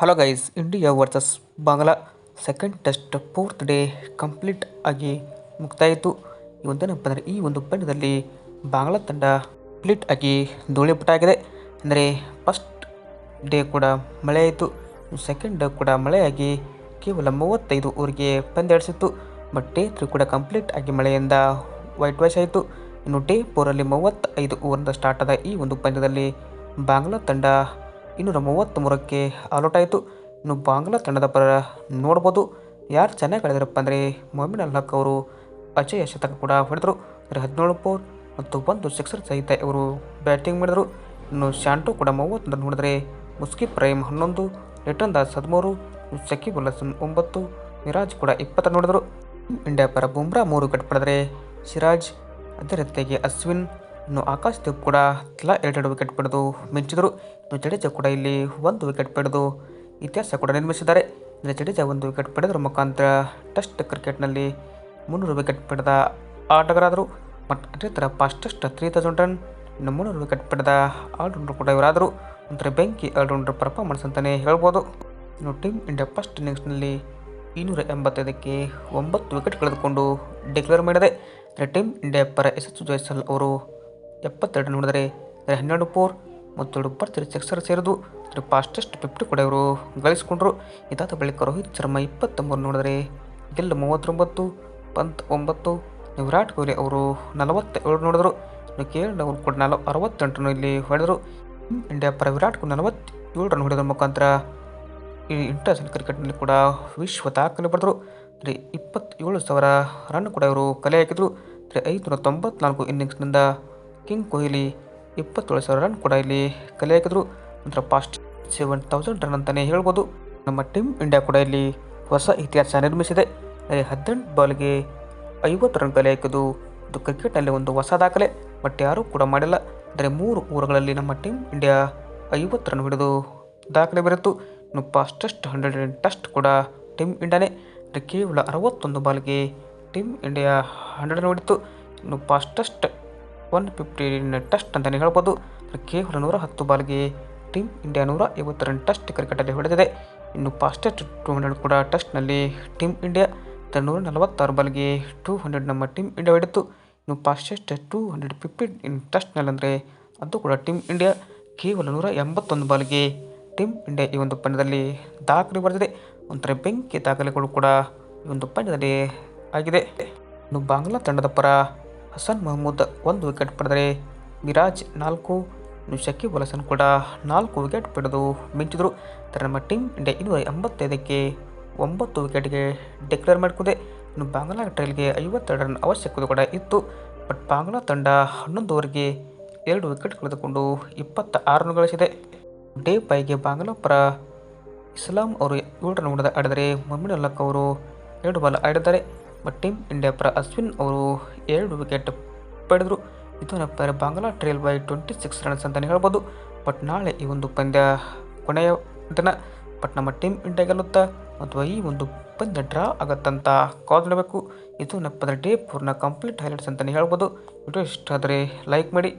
Hello guys India versus Bangla second test fourth day complete ಆಗಿ ಮುಕ್ತಾಯಿತು ಒಂದೇನಪ್ಪ ಅಂದರೆ, ಈ ಒಂದು ಪಂದ್ಯದಲ್ಲಿ ಬಾಂಗ್ಲಾ ತಂಡ ಕಂಪ್ಲೀಟ್ ಆಗಿ ಧೂಳಿಪಟ್ಟಾಗಿದೆ ಅಂದರೆ ಫಸ್ಟ್ ಡೇ ಕೂಡ ಮಳೆ ಆಯಿತು. ಸೆಕೆಂಡ್ ಡೇ ಕೂಡ ಮಳೆಯಾಗಿ ಕೇವಲ ಮೂವತ್ತೈದು ಓವರ್ಗೆ ಪಂದ್ಯಾಡಿಸಿತ್ತು. ಬಟ್ ಡೇ ತ್ರೀ ಕೂಡ ಕಂಪ್ಲೀಟ್ ಆಗಿ ಮಳೆಯಿಂದ ವೈಟ್ ವಾಶ್ ಆಯಿತು. ಇನ್ನು ಡೇ ಫೋರಲ್ಲಿ ಮೂವತ್ತೈದು ಓವರಿಂದ ಸ್ಟಾರ್ಟ್ ಆದ ಈ ಒಂದು ಪಂದ್ಯದಲ್ಲಿ ಬಾಂಗ್ಲಾ ತಂಡ ಇನ್ನೂರ ಮೂವತ್ತ್ಮೂರಕ್ಕೆ ಆಲ್ಔಟ್ ಆಯಿತು ಇನ್ನು ಬಾಂಗ್ಲಾ ತಂಡದ ಪರ ನೋಡ್ಬೋದು. ಯಾರು ಚೆನ್ನಾಗಿ ಆಡಿದ್ರಪ್ಪ ಅಂದರೆ ಮೊಹಮ್ಮದ್ ಅಲ್ಹಕ್ ಅವರು ಅಜಯ ಶತಕ ಕೂಡ ಹೊಡೆದರು. ಅಂದರೆ ಹದಿನೇಳು ಪೋರ್ ಮತ್ತು ಒಂದು ಸಿಕ್ಸರ್ ಸಹಿತ ಇವರು ಬ್ಯಾಟಿಂಗ್ ಮಾಡಿದರು. ಇನ್ನು ಶಾಂಟು ಕೂಡ ಮೂವತ್ತೊಂದು ನೋಡಿದರೆ ಮುಸ್ಕಿ ಪ್ರೇಮ್ ಹನ್ನೊಂದು, ಲಿಟನ್ ದಾಸ್ ಹದಿಮೂರು ಸಕೀಬ್ ಉಲ್ ಹಸನ್ ಒಂಬತ್ತು, ಮಿರಾಜ್ ಕೂಡ ಇಪ್ಪತ್ತು ನೋಡಿದರು ಇಂಡಿಯಾ ಪರ ಬುಮ್ರಾ ಮೂರು ವಿಕೆಟ್ ಪಡೆದರೆ ಸಿರಾಜ್ ಅದೇ ರೀತಿಯಾಗಿ ಅಶ್ವಿನ್ ಇನ್ನು ಆಕಾಶ್ ದೀಪ್ ಕೂಡ ತಲಾ ಎರಡೆರಡು ವಿಕೆಟ್ ಪಡೆದು ಮಿಂಚಿದರು. ಇನ್ನು ಜಡೇಜಾ ಕೂಡ ಇಲ್ಲಿ ಒಂದು ವಿಕೆಟ್ ಪಡೆದು ಇತಿಹಾಸ ಕೂಡ ನಿರ್ಮಿಸಿದ್ದಾರೆ. ಅಂದರೆ ಜಡೇಜಾ ಒಂದು ವಿಕೆಟ್ ಪಡೆದರ ಮುಖಾಂತರ ಟೆಸ್ಟ್ ಕ್ರಿಕೆಟ್ನಲ್ಲಿ ಮುನ್ನೂರು ವಿಕೆಟ್ ಪಡೆದ ಆಟಗಾರರಾದರು. ಮತ್ತು ಅದೇ ಥರ ಫಾಸ್ಟೆಸ್ಟ್ ತ್ರೀ ತೌಸಂಡ್ ರನ್ ಇನ್ನು ಮುನ್ನೂರು ವಿಕೆಟ್ ಪಡೆದ ಆಲ್ರೌಂಡರ್ ಕೂಡ ಇವರಾದರು. ಒಂಥರ ಬೆಂಕಿ ಆಲ್ರೌಂಡರ್ ಪರ್ಫಾರ್ಮೆನ್ಸ್ ಅಂತಲೇ ಹೇಳ್ಬೋದು. ಇನ್ನು ಟೀಮ್ ಇಂಡಿಯಾ ಫಸ್ಟ್ ಇನ್ನಿಂಗ್ಸ್ನಲ್ಲಿ ಇನ್ನೂರ ಎಂಬತ್ತೈದಕ್ಕೆ ಒಂಬತ್ತು ವಿಕೆಟ್ ಕಳೆದುಕೊಂಡು ಡಿಕ್ಲೇರ್ ಮಾಡಿದೆ. ಅಂದರೆ ಟೀಮ್ ಇಂಡಿಯಾ ಪರ ಎಸ್ ಜೈಸಲ್ ಅವರು ಎಪ್ಪತ್ತೆರಡು ನೋಡಿದರೆ ಹನ್ನೆರಡು ಫೋರ್ ಮತ್ತು ಇಪ್ಪತ್ತೆರಡು ಸಿಕ್ಸರ್ ಸೇರಿದು ಇದ್ರ ಫಾಸ್ಟೆಸ್ಟ್ ಫಿಫ್ಟಿ ಕೂಡ ಇವರು ಗಳಿಸಿಕೊಂಡ್ರು. ಇದಾದ ಬಳಿಕ ರೋಹಿತ್ ಶರ್ಮಾ ಇಪ್ಪತ್ತೊಂಬತ್ತು ನೋಡಿದರೆ ಗಿಲ್ ಮೂವತ್ತೊಂಬತ್ತು, ಪಂತ್ ಒಂಬತ್ತು, ವಿರಾಟ್ ಕೊಹ್ಲಿ ಅವರು ನಲವತ್ತೇಳು ನೋಡಿದರು. ಕೆ ಅವರು ಕೂಡ ನಲ ಅರವತ್ತೆಂಟು ಇಲ್ಲಿ ಹೊಡೆದರು. ಇಂಡಿಯಾ ಪರ ವಿರಾಟ್ ಕೊಹ್ಲಿ ನಲವತ್ತೇಳು ರನ್ ಹೊಡೆದ ಮುಖಾಂತರ ಈ ಇಂಟರ್ನ್ಯಾಷನಲ್ ಕ್ರಿಕೆಟ್ನಲ್ಲಿ ಕೂಡ ವಿಶ್ವ ದಾಖಲೆ ಪಡೆದರು. ಅಂದರೆ ಇಪ್ಪತ್ತೇಳು ಸಾವಿರ ರನ್ ಕೂಡ ಇವರು ಕಲೆ ಹಾಕಿದರು. ಅಂದರೆ ಐದುನೂರ ತೊಂಬತ್ನಾಲ್ಕು ಇನ್ನಿಂಗ್ಸ್ನಿಂದ ಕಿಂಗ್ ಕೊಹ್ಲಿ ಇಪ್ಪತ್ತೇಳು ಸಾವಿರ ರನ್ ಕೂಡ ಇಲ್ಲಿ ಕಲೆ ಹಾಕಿದ್ರು ನಂತರ ಫಾಸ್ಟ್ ಸೆವೆನ್ ತೌಸಂಡ್ ರನ್ ಅಂತಲೇ ಹೇಳ್ಬೋದು. ನಮ್ಮ ಟೀಮ್ ಇಂಡಿಯಾ ಕೂಡ ಇಲ್ಲಿ ಹೊಸ ಇತಿಹಾಸ ನಿರ್ಮಿಸಿದೆ. ಹದಿನೆಂಟು ಬಾಲ್ಗೆ ಐವತ್ತು ರನ್ ಕಲೆ ಹಾಕಿದ್ದು ಇದು ಕ್ರಿಕೆಟ್ನಲ್ಲಿ ಒಂದು ಹೊಸ ದಾಖಲೆ. ಬಟ್ ಯಾರೂ ಕೂಡ ಮಾಡಿಲ್ಲ. ಅಂದರೆ ಮೂರು ಊರುಗಳಲ್ಲಿ ನಮ್ಮ ಟೀಮ್ ಇಂಡಿಯಾ ಐವತ್ತು ರನ್ ಹಿಡಿದು ದಾಖಲೆ ಬರೆಯಿತು ಇನ್ನು ಫಾಸ್ಟೆಸ್ಟ್ ಹಂಡ್ರೆಡ್ ಟೆಸ್ಟ್ ಕೂಡ ಟೀಮ್ ಇಂಡಿಯಾನೇ ಕೇವಲ ಅರವತ್ತೊಂದು ಬಾಲ್ಗೆ ಟೀಮ್ ಇಂಡಿಯಾ ಹಂಡ್ರೆಡ್ ರನ್ ಹೊಡಿತು ಇನ್ನು ಫಾಸ್ಟೆಸ್ಟ್ ಒನ್ ಫಿಫ್ಟಿ ಟೆಸ್ಟ್ ಅಂತಲೇ ಹೇಳ್ಬೋದು. ಕೇವಲ ನೂರ ಹತ್ತು ಬಾಲ್ಗೆ ಟೀಮ್ ಇಂಡಿಯಾ ನೂರ ಐವತ್ತು ರನ್ ಟೆಸ್ಟ್ ಕ್ರಿಕೆಟಲ್ಲಿ ಹೊಡೆದಿದೆ. ಇನ್ನು ಫಾಸ್ಟೆಸ್ಟ್ ಟೂ ಹಂಡ್ರೆಡ್ ಕೂಡ ಟೆಸ್ಟ್ನಲ್ಲಿ ಟೀಮ್ ಇಂಡಿಯಾ ನೂರ ನಲವತ್ತಾರು ಬಾಲ್ಗೆ ಟೂ ಹಂಡ್ರೆಡ್ ನಮ್ಮ ಟೀಮ್ ಇಂಡಿಯಾ ಹೊಡೆದು ಇನ್ನು fastest two hundred fifty in ಟೆಸ್ಟ್ನಲ್ಲಿ ಅಂದರೆ ಅದು ಕೂಡ ಟೀಮ್ ಇಂಡಿಯಾ ಕೇವಲ ನೂರ ಎಂಬತ್ತೊಂದು ಬಾಲ್ಗೆ ಟೀಮ್ ಇಂಡಿಯಾ ಈ ಒಂದು ಪಂದ್ಯದಲ್ಲಿ ದಾಖಲೆ ಬರೆದಿದೆ ಒಂಥರ ಬೆಂಕಿ ದಾಖಲೆಗಳು ಕೂಡ ಈ ಒಂದು ಪಂದ್ಯದಲ್ಲಿ ಆಗಿದೆ. ಇನ್ನು ಬಾಂಗ್ಲಾ ತಂಡದ ಪರ ಹಸನ್ ಮಹಮೂದ್ ಒಂದು ವಿಕೆಟ್ ಪಡೆದರೆ ಮಿರಾಜ್ ನಾಲ್ಕು ಶಕೀಬ್ ಉಲ್ ಹಸನ್ ಕೂಡ ನಾಲ್ಕು ವಿಕೆಟ್ ಪಡೆದು ಮಿಂಚಿದರು. ನಮ್ಮ ಟೀಮ್ ಇಂಡಿಯಾ ಇನ್ನೂರ ಎಂಬತ್ತೈದಕ್ಕೆ ಒಂಬತ್ತು ವಿಕೆಟ್ಗೆ ಡಿಕ್ಲೇರ್ ಮಾಡಿಕೊಂಡಿದೆ. ಇನ್ನು ಬಾಂಗ್ಲಾ ಟ್ರೈಲ್ಗೆ ಐವತ್ತೆರಡು ರನ್ ಅವಶ್ಯಕತೆ ಕೂಡ ಇತ್ತು. ಬಟ್ ಬಾಂಗ್ಲಾ ತಂಡ ಹನ್ನೊಂದು ಓವರ್ಗೆ ಎರಡು ವಿಕೆಟ್ ಕಳೆದುಕೊಂಡು ಇಪ್ಪತ್ತ ಆರು ರನ್ ಗಳಿಸಿದೆ. ಡೇ ಪೈಗೆ ಬಾಂಗ್ಲಾ ಪರ ಇಸ್ಲಾಂ ಅವರು ಏಳು ರನ್ ಹೊಡೆದ ಆಡಿದರೆ ಮೊಹಮ್ಮದ್ ಅಲ್ಲಕ್ ಅವರು ಎರಡು ಬಾಲ್ ಆಡಿದ್ದಾರೆ. ಬಟ್ ಟೀಮ್ ಇಂಡಿಯಾ ಪರ ಅಶ್ವಿನ್ ಅವರು ಎರಡು ವಿಕೆಟ್ ಪಡೆದರು. ಇದು ನಪ್ಪರ Bangla trail by twenty six runs ಅಂತಲೇ ಹೇಳ್ಬೋದು. ಬಟ್ ನಾಳೆ ಈ ಒಂದು ಪಂದ್ಯ ಕೊನೆಯ ದಿನ ಬಟ್ ನಮ್ಮ ಟೀಮ್ ಇಂಡಿಯಾ ಗೆಲ್ಲುತ್ತಾ ಅಥವಾ ಈ ಒಂದು ಪಂದ್ಯ ಡ್ರಾ ಆಗತ್ತಂತ ಕಾದು ಇದು ನಪ್ಪದ ಡೇ ಪೂರ್ಣ ಕಂಪ್ಲೀಟ್ ಹೈಲೈಟ್ಸ್ ಅಂತಲೇ ಹೇಳ್ಬೋದು. ವಿಡಿಯೋ ಇಷ್ಟ ಆದರೆ ಲೈಕ್ ಮಾಡಿ.